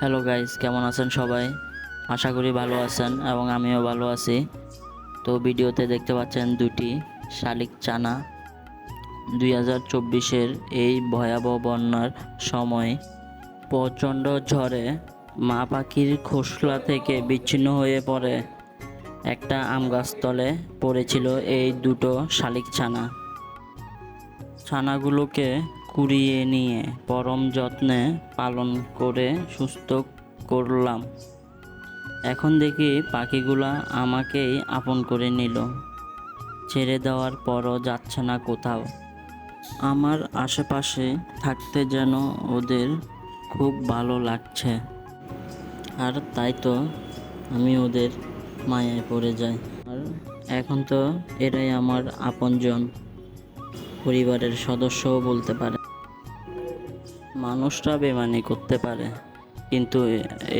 Hello guys কেমন আছেন সবাই? আশা করি ভালো আছেন এবং আমিও ভালো আছি। তো ভিডিওতে দেখতে পাচ্ছেন দুটি শালিক চানা। দুই হাজার চব্বিশের এই ভয়াবহ বন্যার সময় প্রচণ্ড ঝড়ে মা পাখির খোসলা থেকে বিচ্ছিন্ন হয়ে পড়ে একটা আম গাছতলে পড়েছিল এই দুটো শালিক ছানা ছানাগুলোকে কুড়িয়ে নিয়ে পরম যত্নে পালন করে সুস্থ করলাম। এখন দেখি পাখিগুলা আমাকেই আপন করে নিল। ছেড়ে দেওয়ার পরও যাচ্ছে না কোথাও। আমার আশেপাশে থাকতে যেন ওদের খুব ভালো লাগছে। আর তাই তো আমি ওদের মায়ায় পড়ে যাই। আর এখন তো এরাই আমার আপনজন। পরিবারের সদস্যও বলতে পারে। মানুষরা বেমানি করতে পারে, কিন্তু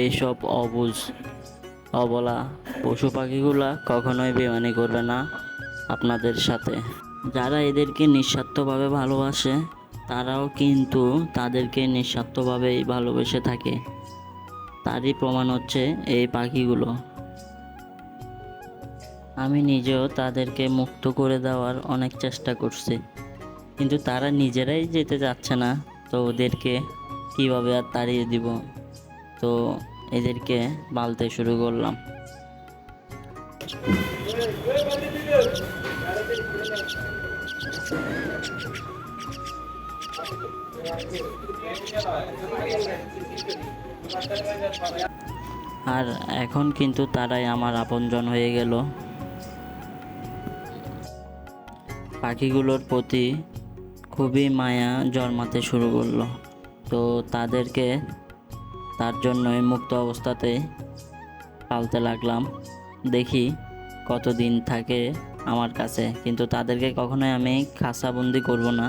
এইসব অবুঝ অবলা পশু পাখিগুলা কখনোই বেমানি করবে না আপনাদের সাথে। যারা এদেরকে নিঃস্বার্থভাবে ভালোবাসে, তারাও কিন্তু তাদেরকে নিঃস্বার্থভাবেই ভালোবেসে থাকে। তারই প্রমাণ হচ্ছে এই পাখিগুলো। আমি নিজেও তাদেরকে মুক্ত করে দেওয়ার অনেক চেষ্টা করছি, কিন্তু তারা নিজেরাই যেতে চাচ্ছে না। তো ওদেরকে কীভাবে আর তাড়িয়ে দিব? তো এদেরকে পালতে শুরু করলাম। আর এখন কিন্তু তারাই আমার আপনজন হয়ে গেল। পাখিগুলোর প্রতি খুবই মায়া জন্মাতে শুরু করল। তো তাদেরকে তার জন্যই মুক্ত অবস্থাতে পালতে লাগলাম। দেখি কতদিন থাকে আমার কাছে, কিন্তু তাদেরকে কখনোই আমি খাসাবন্দি করব না।